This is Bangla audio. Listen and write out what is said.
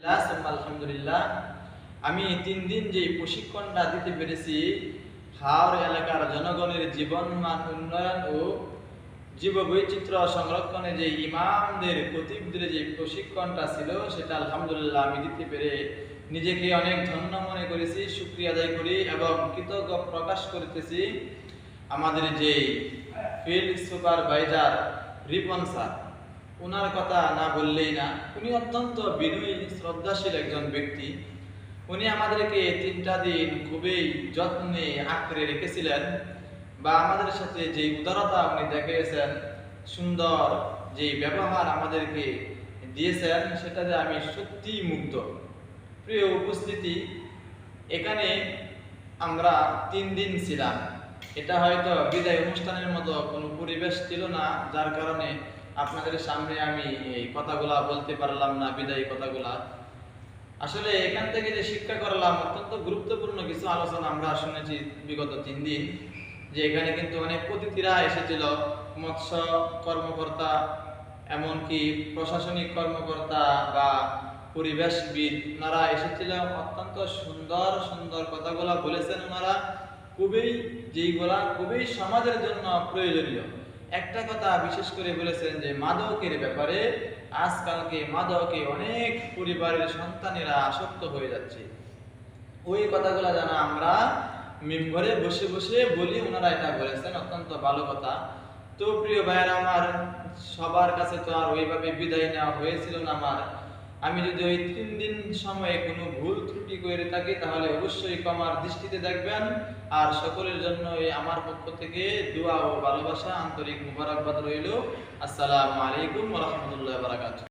আলহামদুলিল্লাহ, আমি তিন দিন যে প্রশিক্ষণটা দিতে পেরেছি হাওর এলাকার জনগণের জীবন মান উন্নয়ন ও জীববৈচিত্র্য সংরক্ষণে যে ইমামদের কতিবদের যে প্রশিক্ষণটা ছিল সেটা আলহামদুলিল্লাহ আমি দিতে পেরে নিজেকে অনেক ধন্য মনে করেছি শুক্রিয়া আদায় করি এবং কৃতজ্ঞ প্রকাশ করতেছি। আমাদের যে ফিল্ড সুপারভাইজার রিপন স্যার ওনার কথা না বললেই না। উনি অত্যন্ত বিনয়ী, শ্রদ্ধাশীল একজন ব্যক্তি। উনি আমাদেরকে তিনটা দিন খুবই যত্নে আঁকড়ে রেখেছিলেন বা আমাদের সাথে যে উদারতা উনি দেখিয়েছেন, সুন্দর যে ব্যবহার আমাদেরকে দিয়েছেন, সেটাতে আমি সত্যি মুগ্ধ। প্রিয় উপস্থিতি, এখানে আমরা তিন দিন ছিলাম। এটা হয়তো বিদায় অনুষ্ঠানের মতো কোনো পরিবেশ ছিল না, যার কারণে আপনাদের সামনে আমি এই কথাগুলা বলতে পারলাম না, বিদায়ী কথাগুলা। আসলে এখান থেকে যে শিক্ষা করলাম, অত্যন্ত গুরুত্বপূর্ণ কিছু আলোচনা আমরা শুনেছি বিগত তিন দিন, যে এখানে কিন্তু অনেক অতিথিরা এসেছিল, মৎস্য কর্মকর্তা, এমনকি প্রশাসনিক কর্মকর্তা বা পরিবেশবিদ, ওনারা এসেছিল, অত্যন্ত সুন্দর সুন্দর কথাগুলা বলেছেন ওনারা। খুবই যেইগুলা, খুবই সমাজের জন্য প্রয়োজনীয়। একটা কথা বিশেষ করে বলেছেন যে মাদকের ব্যাপারে আজকালকে মাদকে অনেক পরিবারের সন্তানেরা আসক্ত হয়ে যাচ্ছে। ওই কথাগুলো যেন আমরা মেম্বরে বসে বসে বলি, ওনারা এটা বলেছেন, অত্যন্ত ভালো কথা। তো প্রিয় ভাইয়েরা, আমার সবার কাছে তো আর ওইভাবে বিদায় নেওয়া হয়েছিল না আমার। আমি যদি ওই তিন দিন সময়ে কোনো ভুল ত্রুটি করে থাকি, তাহলে অবশ্যই কমার দৃষ্টিতে দেখবেন। আর সকলের জন্য এই আমার পক্ষ থেকে দোয়া ও ভালোবাসা, আন্তরিক মুবারকবাদ রইল। আসসালামু আলাইকুম রহমতুল্লাহ বারাকাতুহু।